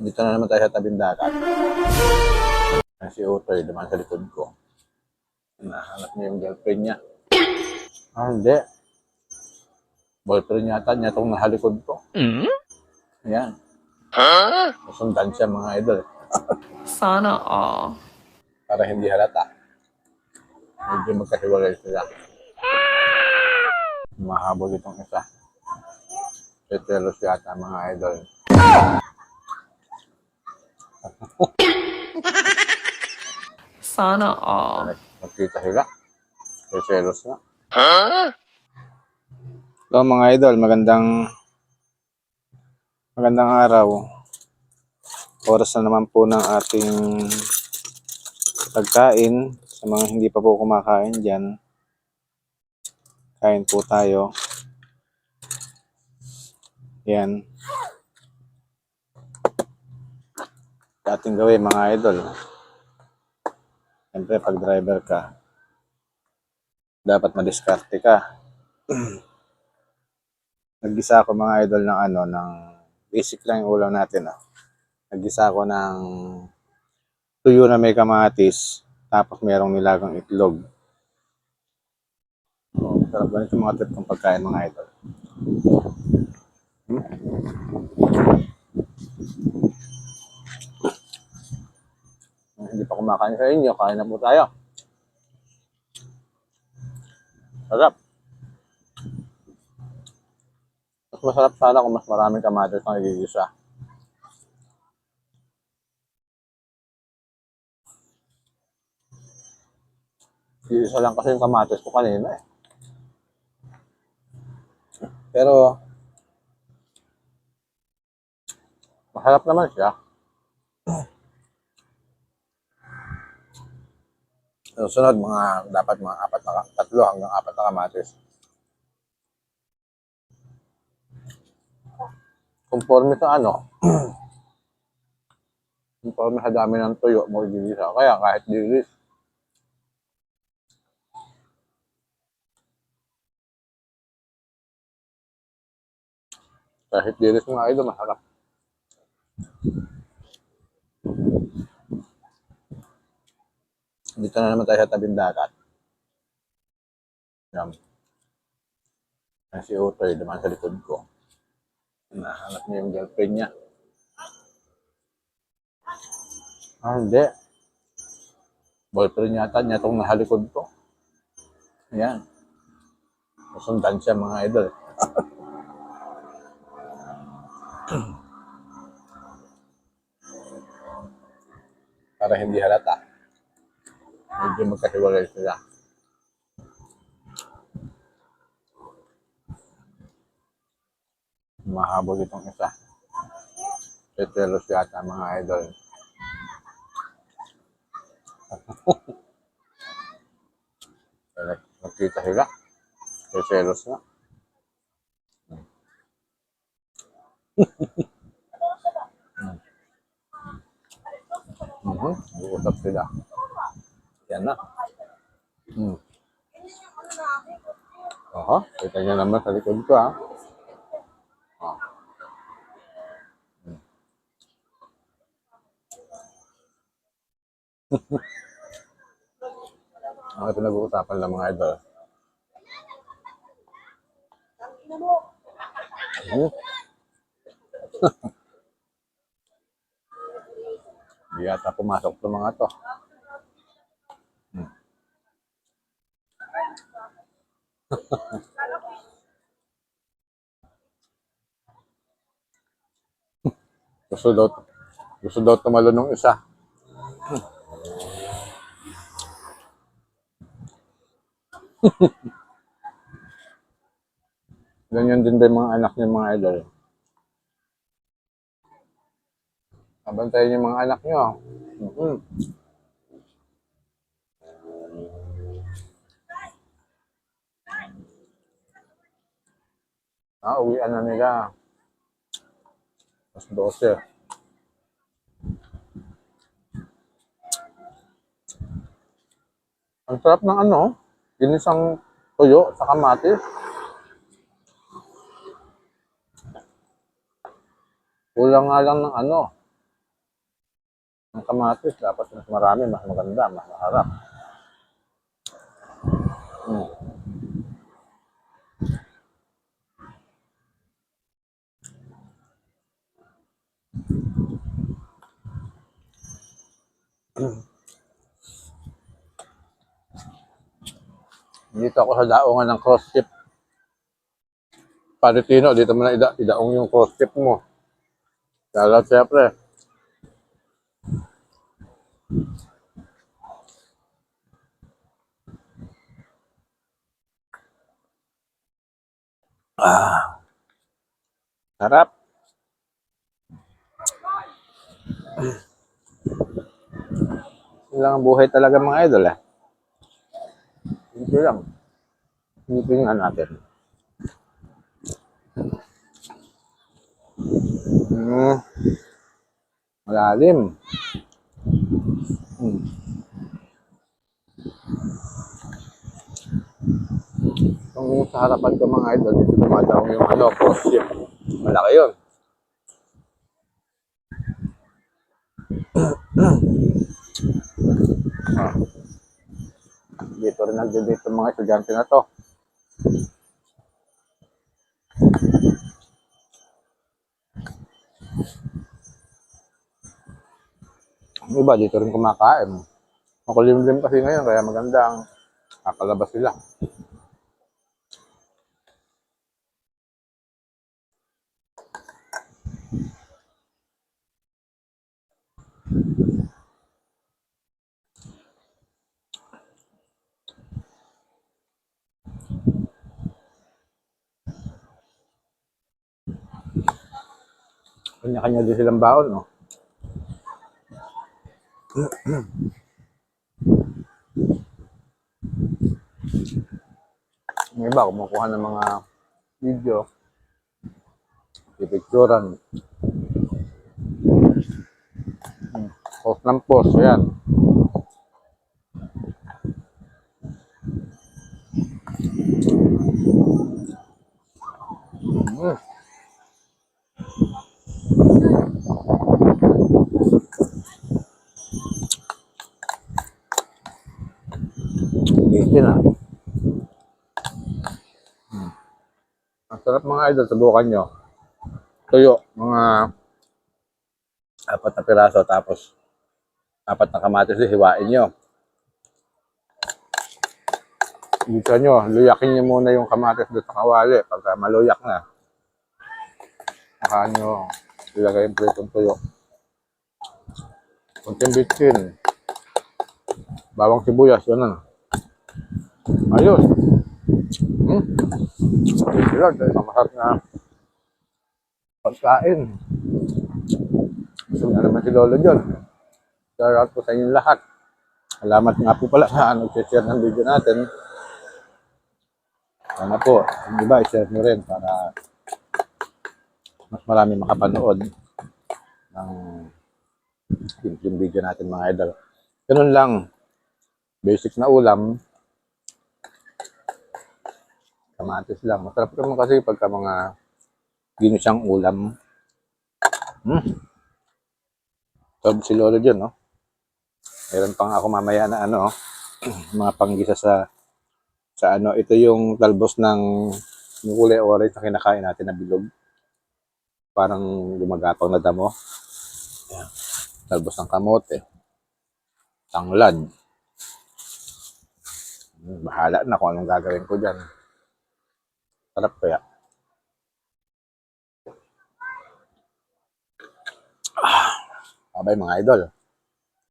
Dito na naman tayo sa tabing dagat. Si Utoy, dumaan sa likod ko. Nahanap niya yung girlfriend niya. Ah, hindi. Boyfriend yata niya itong nahalikod ko. Yan. Masundan siya mga idol. Sana all. Para hindi halata. Medyo magkahiwalay sila. Mahabol itong isa. Petelos yata mga idol. Sana all. Magkita sila. Petelos na. Hello mga idol, magandang magandang araw. Oras na naman po ng ating pagkain sa mga hindi pa po kumakain dyan. Kain po tayo. Yan. Dating gawin mga idol. Siyempre pag driver ka, dapat madiskarte ka. Naggisa ako mga idol ng ano, ng basic lang yung ulam natin. Ah. Naggisa ako ng tuyo na may kamatis, tapos merong nilagang itlog. Oh, sarap ganito mga trip kong pagkain mga idol. Hmm? Kung Hindi pa kumakain sa inyo, kain na po tayo. Sarap. Mas masarap sana kung mas maraming kamatis ang igigisa. Isa lang kasi yung kamatis ko kanina eh. Pero, masarap naman siya. Susunod, mga, dapat mga apat na, tatlo hanggang apat na kamatis. Conforme sa ano, conforme sa dami ng tuyo mo igigisa. Kaya kahit dilis, kahit dilis mga idol, masarap. Dito na naman tayo sa tabing dagat. Yan. Yan si Utoy, dumaan sa likod ko. Nahanap niya yung girlfriend niya. Ah, hindi. Boyfriend yata niya itong nahalikod ko. Yan. Masundan siya mga idol. Para hindi halata. Medyo magkahiwalay sila. Mahabol itong isa. Petelos yata mga idol. Nakita sila. Petelos na. Mhm. Uusap sila. Yan na. Hmm. Aha, kita niya naman sa likod ko ha. Ah. Hmm. Ang pinag-uusapan lang mga idol. Hmm. Di yata pumasok to mga to. Gusto daw gusto daw tumalo nung isa. Ganyan din ba yung mga anak niya mga idol? Abantayan yung mga anak niyo. Mhm. Ah, uwian na nila. Mas 12. Ang sarap ng ano, ginisang tuyo sa kamatis. Kulang nga lang ng ano, Ang kamatis, dapat mas marami, mas maganda, mas maharap. Dito ako sa daungan ng cross chip. Paritino, dito mo na ida, idaong yung cross chip mo. Kaya siyempre, Ah. Sarap. Yun lang ang buhay talaga mga idol eh. Hindi lang. Hindi nga natin. Hmm. Malalim. Hmm. Kung sa harapan ko mga idol, dito dumadaong yung ano, cross ship. Malaki yun. Ah. Dito rin nagdidate yung mga estudyante na to. Iba dito rin kumakain. Makulimlim kasi ngayon, kaya maganda ang kakalabas sila. Kanya-kanya din silang baon, no? Yung iba, kumukuha ng mga video. Pipicturan. Hmm. Post ng post, ayan. Tasty na. Hmm. Ang sarap mga idol, subukan nyo. Tuyo, mga apat na piraso, tapos apat na kamatis, hiwain nyo. Dito nyo, luyakin nyo muna yung kamatis doon sa kawali, pagka maluyak na. Saka nyo, ilagay yung pritong tuyo. Kunting bitchin. Bawang sibuyas, yun na. Ayos. Hmm. Thank you Lord. Dahil masarap na pagkain. Gusto na naman si Lolo John. Shout out po sa inyong lahat. Salamat nga po pala sa nag-share ng video natin. Sana po, yung iba, i-share nyo rin para mas marami makapanood ng yung video natin mga idol. Ganun lang. Basic na ulam. Kamatis lang. Masarap naman kasi pagka mga ginisang ulam. Hmm. Sabi si Lolo dyan, no? Meron pang ako mamaya na ano, mga panggisa sa sa ano, ito yung talbos ng kulay orange na kinakain natin na bilog. Parang gumagapang na damo. Ayan. Talbos ng kamote. Tanglad. Hmm, Bahala na kung anong gagawin ko dyan. Sarap kaya. Ah, abay mga idol.